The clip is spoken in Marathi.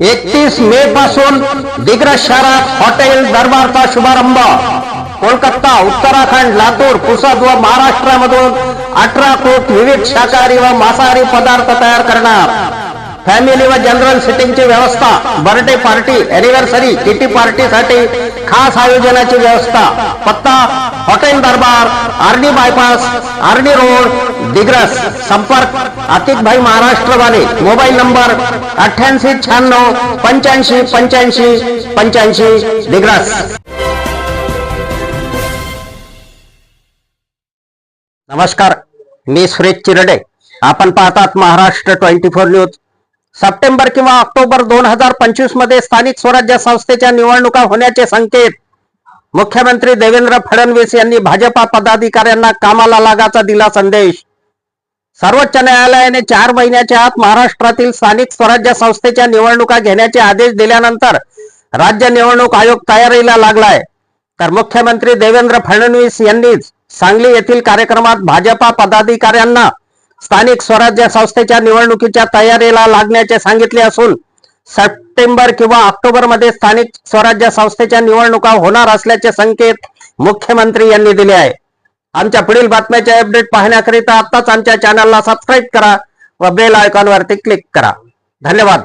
एकतीस मे पासून दिग्रस शहरात हॉटेल दरबारचा शुभारंभ. कोलकाता उत्तराखंड लातूर पुसद व महाराष्ट्रामधून अठरा कोट विविध शाकाहारी व मांसाहारी पदार्थ तयार करणार. फॅमिली व जनरल सिटिंगची व्यवस्था बर्थडे पार्टी अॅनिव्हर्सरी किटी पार्टीसाठी खास आयोजनाची व्यवस्था. पत्ता hotel Darbar RD bypass RD road Digras संपर्क आतिक भाई मोबाईल नंबर अठ्ठ्याऐंशी शहाण्णव पंच्याऐंशी पंच्याऐंशी पंच्याऐंशी दिग्रस नमस्कार मी सुरेश चिरडे. आपण पाहतात Maharashtra twenty four news. September किंवा ऑक्टोबर दोन हजार पंचवीसमध्ये स्थानिक स्वराज्य संस्थेच्या निवडणुका होण्याचे संकेत. मुख्यमंत्री देवेंद्र फडणवीस यांनी भाजपा पदाधिकाऱ्यांना कामाला लागाचा दिला संदेश. सर्वोच्च न्यायालयाने चार महिन्याच्या आत महाराष्ट्रातील स्थानिक स्वराज्य संस्थेच्या निवडणुका घेण्याचे आदेश दिल्यानंतर राज्य निवडणूक आयोग तयारीला लागलाय. तर मुख्यमंत्री देवेंद्र फडणवीस यांनीच सांगली येथील कार्यक्रमात भाजपा पदाधिकाऱ्यांना स्थानिक स्वराज्य संस्थेच्या निवडणुकीच्या तयारीला लागण्याचे सांगितले असून सप्टेंबर किंवा ऑक्टोबरमध्ये स्थानिक स्वराज्य संस्थेच्या निवडणुका होणार असल्याचे संकेत मुख्यमंत्री यांनी दिले आहे. आमच्या पुढील बातम्याचे अपडेट पाहण्याकरिता आताच आमच्या चॅनलला सबस्क्राईब करा व बेल आयकॉनवरती क्लिक करा. धन्यवाद.